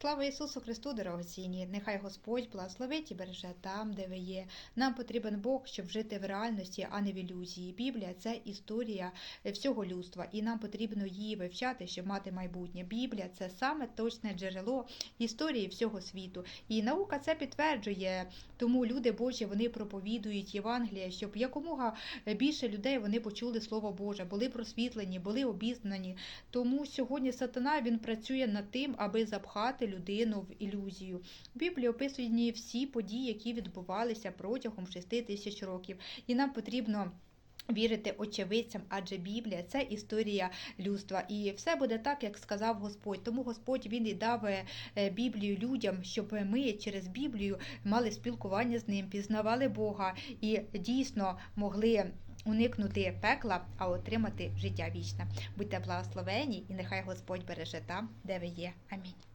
Слава Ісусу Христу, дорогоцінні! Нехай Господь благословить і береже там, де ви є. Нам потрібен Бог, щоб жити в реальності, а не в ілюзії. Біблія це історія всього людства, і нам потрібно її вивчати, щоб мати майбутнє. Біблія це саме точне джерело історії всього світу. І наука це підтверджує. Тому люди Божі вони проповідують Євангеліє, щоб якомога більше людей вони почули Слово Боже, були просвітлені, були обізнані. Тому сьогодні сатана він працює над тим, аби запхати людину в ілюзію. В описані всі події, які відбувалися протягом шести тисяч років, і нам потрібно. Вірити очевидцям, адже Біблія це історія людства, і все буде так, як сказав Господь. Тому Господь він і дав е, Біблію людям, щоб ми через Біблію мали спілкування з ним, пізнавали Бога і дійсно могли уникнути пекла, а отримати життя вічне. Будьте благословені, і нехай Господь береже там, де ви є. Амінь.